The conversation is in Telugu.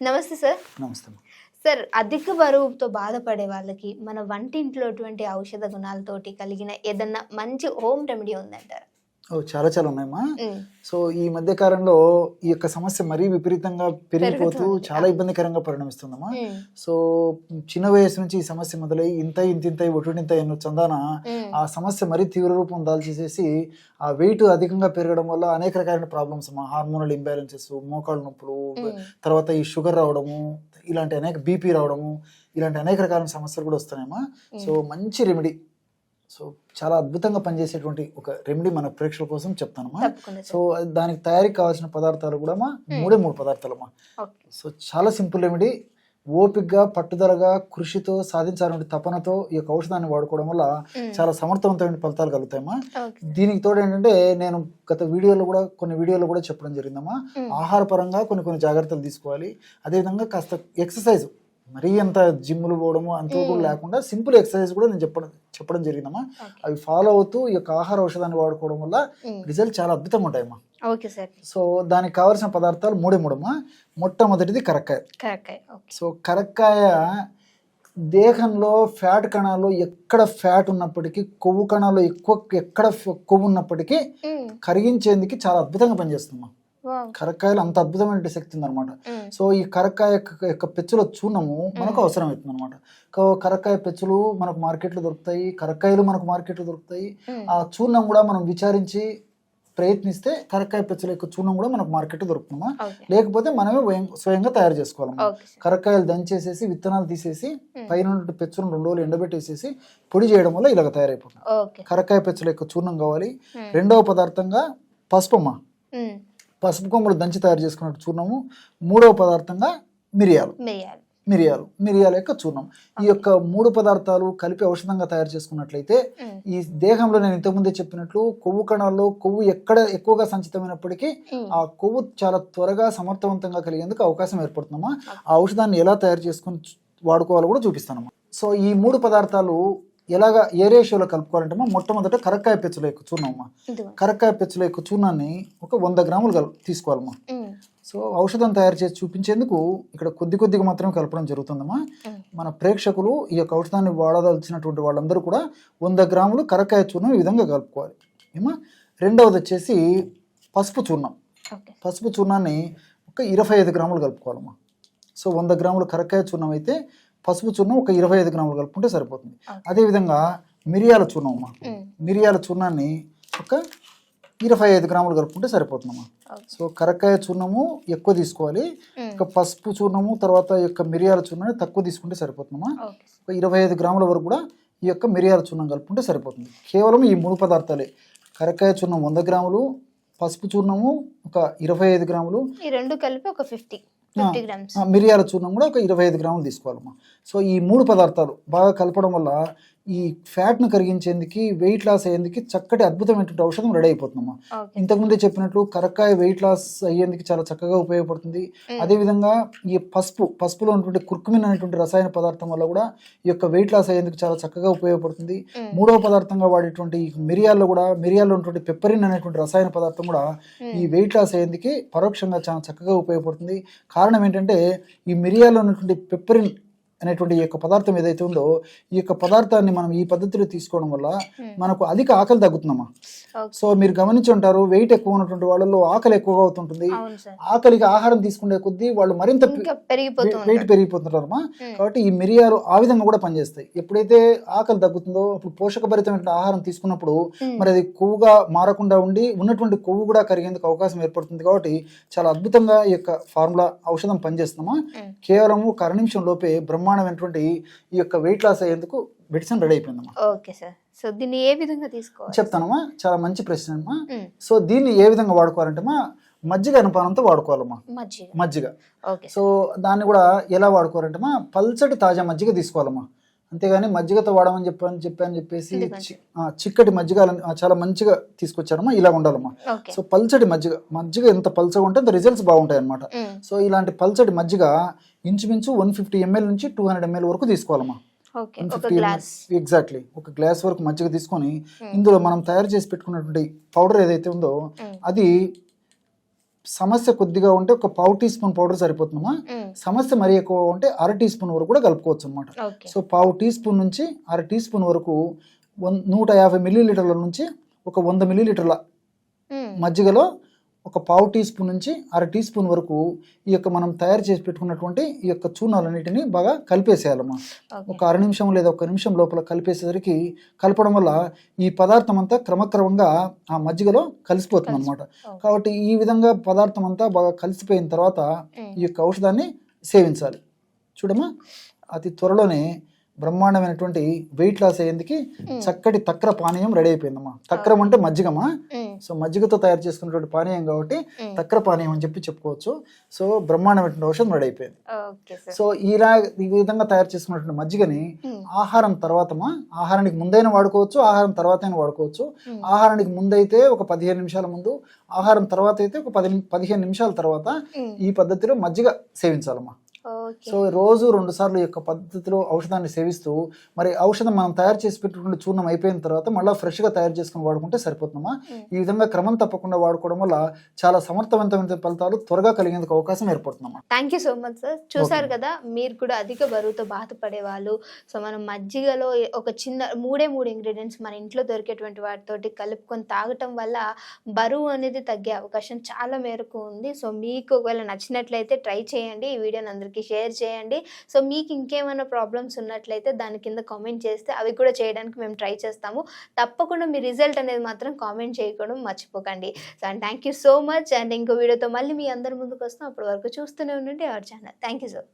నమస్తే సార్. నమస్తే సార్ అధిక బరువుతో బాధపడే వాళ్ళకి మన వంటింట్లోటువంటి ఔషధ గుణాలతోటి కలిగిన ఏదన్నా మంచి హోమ్ రెమెడీ ఉందంటారా? చాలా చాలా ఉన్నాయమ్మా. సో ఈ మధ్య కాలంలో ఈ యొక్క సమస్య మరీ విపరీతంగా పెరిగిపోతూ. చాలా ఇబ్బందికరంగా పరిణమిస్తుందమ్మా. సో చిన్న వయసు నుంచి ఈ సమస్య మొదలై ఇంత ఇంత ఇంత ఒటుండింత ఎన్నో చందాన ఆ సమస్య మరీ తీవ్ర రూపం దాల్చేసేసి ఆ వెయిట్ అధికంగా పెరగడం వల్ల అనేక రకాలైన ప్రాబ్లమ్స్ అమ్మా. హార్మోనల్ ఇంబ్యాలెన్సెస్ మోకాళ్ళ నొప్పులు తర్వాత ఈ షుగర్ రావడము ఇలాంటి అనేక బీపీ రావడము ఇలాంటి అనేక రకాల సమస్యలు కూడా వస్తున్నాయమ్మా. సో మంచి రెమెడీ. సో చాలా అద్భుతంగా పనిచేసేటువంటి ఒక రెమెడీ మన ప్రేక్షకుల కోసం చెప్తానమ్మా సో దానికి తయారీకి కావాల్సిన పదార్థాలు కూడా అమ్మా మూడే మూడు పదార్థాలమ్మా. సో చాలా సింపుల్ రెమెడీ ఓపికగా పట్టుదలగా కృషితో సాధించాలనే తపనతో ఈ యొక్క ఔషధాన్ని వాడుకోవడం వల్ల ఉమ్, చాలా సమర్థవంతమైన ఫలితాలు కలుగుతాయమ్మా. దీనికి తోడు ఏంటంటే నేను గత వీడియోలో కూడా కొన్ని వీడియోలో కూడా చెప్పడం జరిగిందమ్మా. ఉమ్, ఆహార పరంగా కొన్ని కొన్ని జాగ్రత్తలు తీసుకోవాలి. అదేవిధంగా కాస్త ఎక్సర్సైజ్ మరీ అంత జిమ్లు పోవడము అంత కూడా. లేకుండా సింపుల్ ఎక్సర్సైజ్ కూడా నేను చెప్పడం చెప్పడం జరిగిందమ్మా. అవి ఫాలో అవుతూ ఈ యొక్క ఆహార ఔషధాన్ని వాడుకోవడం వల్ల రిజల్ట్ చాలా అద్భుతంగా ఉంటాయమ్మా. Okay sir. సో దానికి కావాల్సిన పదార్థాలు మూడే మూడమ్మా. మొట్టమొదటిది కరక్కాయ. Correct okay. సో కరక్కాయ దేహంలో ఫ్యాట్ కణాలు ఎక్కడ ఫ్యాట్ ఉన్నప్పటికీ కొవ్వు కణాలు ఎక్కువ ఎక్కడ కొవ్వు ఉన్నప్పటికీ కరిగించేందుకు చాలా అద్భుతంగా పనిచేస్తుందమ్మా. కరక్కాయలు అంత అద్భుతమైన శక్తి ఉందన్నమాట. సో ఈ కరక్కాయ యొక్క- పెచ్చుల చూర్ణము మనకు. అవసరం అవుతుంది అనమాట కరక్కాయ పెచ్చులు మనకు మార్కెట్లో దొరుకుతాయి కరక్కాయలు మనకు మార్కెట్లో దొరుకుతాయి. ఆ చూర్ణం కూడా మనం విచారించి ప్రయత్నిస్తే కరక్కాయ పెచ్చుల యొక్క చూర్ణం కూడా మనకు మార్కెట్లో దొరుకుతుందమ్మా. ఓకే. లేకపోతే మనమే వయం- స్వయంగా తయారు చేసుకోవాలమ్మా. సార్. కరక్కాయలు దంచేసేసి విత్తనాలు తీసేసి. పైన పెచ్చులను రెండు రోజులు ఎండబెట్టేసేసి పొడి చేయడం వల్ల ఇలాగ తయారైపోతుంది. కరక్కాయ పెచ్చుల యొక్క చూర్ణం కావాలి. రెండవ పదార్థంగా పసుపు అమ్మ ఉమ్, పసుపు కొమ్మలు దంచి తయారు చేసుకున్న చూర్ణము. మూడవ పదార్థంగా మిరియాలు. వేయాలి మిరియాలు. మిరియాల యొక్క చూర్ణం. ఈ యొక్క మూడు పదార్థాలు కలిపి ఔషధంగా తయారు చేసుకున్నట్లయితే ఈ దేహంలో నేను ఇంతకుముందే చెప్పినట్లు కొవ్వు కణాల్లో కొవ్వు ఎక్కడ ఎక్కువగా సంచితమైనప్పటికీ ఆ కొవ్వు చాలా త్వరగా సమర్థవంతంగా కలిగేందుకు అవకాశం ఏర్పడుతుందమ్మా. ఆ ఔషధాన్ని ఎలా తయారు చేసుకుని వాడుకోవాలో కూడా చూపిస్తానమ్మా. సో ఈ మూడు పదార్థాలు ఎలాగా ఏ రేషియోలో కలుపుకోవాలంటే మొట్టమొదట కరక్కాయ పెచ్చుల ఇదిగో. కరక్కాయ పెచ్చుల యొక్క చూర్ణాన్ని ఒక వంద గ్రాములు కలు తీసుకోవాలమ్మా. సో ఔషధం తయారు చేసి చూపించేందుకు ఇక్కడ కొద్ది కొద్దిగా మాత్రమే కలపడం జరుగుతుందమ్మా. మన ప్రేక్షకులు ఈ యొక్క ఔషధాన్ని వాడదలిచినటువంటి వాళ్ళందరూ కూడా వంద గ్రాములు కరక్కాయ చూర్ణం ఈ విధంగా కలుపుకోవాలి. ఏమా రెండవది వచ్చేసి పసుపు చూర్ణం. పసుపు చూర్ణాన్ని ఒక ఇరవై ఐదు గ్రాములు కలుపుకోవాలమ్మా. సో వంద గ్రాములు కరక్కాయ చూర్ణం అయితే పసుపు చూర్ణం ఒక ఇరవై ఐదు గ్రాములు కలుపుకుంటే సరిపోతుంది. అదేవిధంగా మిరియాల చూర్ణం అమ్మా. మిరియాల చూర్ణాన్ని ఒక ఇరవై ఐదు గ్రాములు కలుపుకుంటే సరిపోతుందమ్మా. సో కరక్కాయ చూర్ణము ఎక్కువ తీసుకోవాలి. ఒక పసుపు చూర్ణము తర్వాత ఈ యొక్క మిరియాల చూర్ణాన్ని తక్కువ తీసుకుంటే సరిపోతుందమ్మా. ఒక ఇరవై ఐదు గ్రాముల వరకు కూడా ఈ యొక్క మిరియాల చూర్ణం కలుపుకుంటే సరిపోతుంది. కేవలం ఈ మూడు పదార్థాలే. కరక్కాయ చూర్ణం వంద గ్రాములు పసుపు చూర్ణము ఒక ఇరవై ఐదు గ్రాములు. ఈ రెండు కలిపి ఒక ఫిఫ్టీ. మిరియాల చూర్ణం కూడా ఒక ఇరవై ఐదు గ్రాములు తీసుకోవాలమ్మా. సో ఈ మూడు పదార్థాలు బాగా కలపడం వల్ల ఈ ఫ్యాట్ను కరిగించేందుకు వెయిట్ లాస్ అయ్యేందుకు చక్కటి అద్భుతమైనటువంటి ఔషధం రెడీ అయిపోతుందమ్మా. ఇంతకుముందే చెప్పినట్లు కరక్కాయ వెయిట్ లాస్ అయ్యేందుకు చాలా చక్కగా ఉపయోగపడుతుంది. అదేవిధంగా ఈ పసుపు పసుపులో ఉన్నటువంటి కుర్కుమిన్ అనేటువంటి రసాయన పదార్థం వల్ల కూడా ఈ యొక్క వెయిట్ లాస్ అయ్యేందుకు చాలా చక్కగా ఉపయోగపడుతుంది. మూడవ పదార్థంగా వాడేటువంటి మిరియాల్లో కూడా మిరియాల్లో ఉన్నటువంటి పెప్పరిన్ అనేటువంటి రసాయన పదార్థం కూడా ఈ వెయిట్ లాస్ అయ్యేందుకు పరోక్షంగా చాలా చక్కగా ఉపయోగపడుతుంది. కారణం ఏంటంటే ఈ మిరియాల్లో ఉన్నటువంటి పెప్పరిన్ అనేటువంటి ఈ యొక్క పదార్థం ఏదైతే ఉందో ఈ యొక్క పదార్థాన్ని మనం ఈ పద్ధతిలో తీసుకోవడం వల్ల. మనకు అధిక ఆకలి తగ్గుతుందమ్మా సో మీరు గమనించి ఉంటారు వెయిట్ ఎక్కువ ఉన్నటువంటి వాళ్ళలో ఆకలి ఎక్కువగా అవుతుంటుంది ఆకలికి ఆహారం తీసుకునే కొద్దీ వాళ్ళు మరింత వెయిట్ పెరిగిపోతుంటారమ్మా మ్మ్. కాబట్టి ఈ మిరియాలు ఆ విధంగా కూడా పనిచేస్తాయి ఎప్పుడైతే ఆకలి తగ్గుతుందో అప్పుడు పోషకభరితమైన ఆహారం తీసుకున్నప్పుడు. మరి అది కొవ్వుగా మారకుండా ఉండి ఉన్నటువంటి కొవ్వు కూడా కరిగేందుకు అవకాశం ఏర్పడుతుంది కాబట్టి చాలా అద్భుతంగా ఈ యొక్క ఫార్ములా ఔషధం పనిచేస్తుందమ్మా మ్మ్. కేవలము ఒక అర నిమిషం లోపే బ్రహ్మాండమైనటువంటి ఈ యొక్క వెయిట్ లాస్ అయ్యేందుకు మెడిసిన్ రెడీ అయిపోయిందమ్మా. ఓకే సార్ సో దీన్ని ఏ విధంగా తీసుకోవాలి? చెప్తానమ్మా చాలా మంచి ప్రశ్న అమ్మా. మ్మ్. సో దీన్ని ఏ విధంగా వాడుకోవాలంటే మా మజ్జిగ అనుపానంతో వాడుకోవాలమ్మా. మజ్జిగ. సో దాన్ని కూడా ఎలా వాడుకోవాలంటే మా పల్చటి తాజా మజ్జిగ తీసుకోవాలమ్మా. అంతేగాని మజ్జిగతో వాడమని చెప్పని చెప్పని చెప్పేసి చిక్కటి మజ్జిగ చాలా మంచిగా తీసుకొచ్చారమ్మా ఇలా ఉండాలమ్మా. సో పల్చటి మజ్జిగ మజ్జిగ ఎంత పల్చగా ఉంటే అంత రిజల్ట్స్ బాగుంటాయి అనమాట. సో ఇలాంటి పల్చటి మజ్జిగ ఇంచుమించు వన్ ఫిఫ్టీ ఎంఎల్ నుంచి టూ హండ్రెడ్ ఎంఎల్ వరకు తీసుకోవాలమ్మా. ఎగ్జాక్ట్లీ ఒక గ్లాస్. వరకు మజ్జిగ తీసుకొని ఇందులో మనం తయారు చేసి పెట్టుకున్నటువంటి పౌడర్ ఏదైతే ఉందో మ్మ్. అది సమస్య కొద్దిగా ఉంటే ఒక పావు టీ స్పూన్ పౌడర్ సరిపోతుందమ్మా. ఉమ్, సమస్య మరీ ఎక్కువ ఉంటే అర టీ స్పూన్ వరకు కూడా కలుపుకోవచ్చు అనమాట సో పావు టీ స్పూన్ నుంచి అర టీ స్పూన్ వరకు నూట యాభై మిల్లీలీటర్ల నుంచి ఒక వంద మిల్లీలీటర్ల మజ్జిగలో ఒక పావు టీ స్పూన్ నుంచి అర టీ స్పూన్ వరకు ఈ యొక్క మనం తయారు చేసి పెట్టుకున్నటువంటి ఈ యొక్క చూర్ణాలన్నిటిని బాగా కలిపేసేయాలమ్మా. ఒక అర నిమిషం లేదా ఒక నిమిషం లోపల కలిపేసేసరికి కలపడం వల్ల ఈ పదార్థం అంతా క్రమక్రమంగా ఆ మజ్జిగలో కలిసిపోతుంది అనమాట. కాబట్టి ఈ విధంగా పదార్థం అంతా బాగా కలిసిపోయిన తర్వాత ఈ యొక్క ఔషధాన్ని సేవించాలి. చూడమ్మా అతి త్వరలోనే బ్రహ్మాండమైనటువంటి వెయిట్ లాస్ అయ్యేందుకు చక్కటి తక్ర పానీయం రెడీ అయిపోయిందమ్మా. తక్రం అంటే మజ్జిగమ్మా ఉమ్, సో మజ్జిగతో తయారు చేసుకున్నటువంటి పానీయం కాబట్టి తక్ర పానీయం అని చెప్పి చెప్పుకోవచ్చు. సో బ్రహ్మాండమైనటువంటి ఔషధం రెడీ అయిపోయింది. సో ఇలా ఈ విధంగా తయారు చేసుకున్నటువంటి మజ్జిగని ఆహారం తర్వాతమా ఆహారానికి ముందైనా వాడుకోవచ్చు ఆహారం తర్వాత వాడుకోవచ్చు. ఆహారానికి ముందైతే ఒక పదిహేను నిమిషాల ముందు ఆహారం తర్వాత అయితే ఒక పది పదిహేను నిమిషాల తర్వాత ఈ పద్ధతిలో మజ్జిగ సేవించాలమ్మా. సో రోజు రెండు సార్లు యొక్క పద్ధతిలో ఔషధాన్ని సేవిస్తూ మరి ఔషధం మనం తయారు చేసి పెట్టుకున్న చూర్ణం అయిపోయిన తర్వాత మళ్ళీ ఫ్రెష్గా తయారు చేసుకుని వాడుకుంటే సరిపోతుందమ్మా. ఈ విధంగా క్రమం తప్పకుండా వాడుకోవడం వల్ల చాలా సమర్థవంతమైన ఫలితాలు త్వరగా కలిగేందుకు అవకాశం ఏర్పడుతుందమ్మా. Thank you so much sir చూసారు కదా మీరు కూడా అధిక బరువుతో బాధపడే వాళ్ళు సో మనం మజ్జిగలో ఒక చిన్న మూడే మూడు ఇంగ్రీడియంట్స్ మన ఇంట్లో దొరికేటువంటి వాటితోటి కలుపుకొని తాగటం వల్ల బరువు అనేది తగ్గే అవకాశం చాలా మేరకు ఉంది. సో మీకు ఒకవేళ నచ్చినట్లయితే ట్రై చేయండి. ఈ వీడియోని అందరికీ షేర్ చేయండి. సో మీకు ఇంకేమైనా ప్రాబ్లమ్స్ ఉన్నట్లయితే దాని కింద కామెంట్ చేస్తే అవి కూడా చేయడానికి మేము ట్రై చేస్తాము. తప్పకుండా మీ రిజల్ట్ అనేది మాత్రం కామెంట్ చేయడం మర్చిపోకండి. So and thank you so much. And ఇంకో వీడియోతో మళ్ళీ మీ అందరి ముందుకు వస్తాం. అప్పటి వరకు చూస్తూనే ఉండండి. Our channel. Thank you so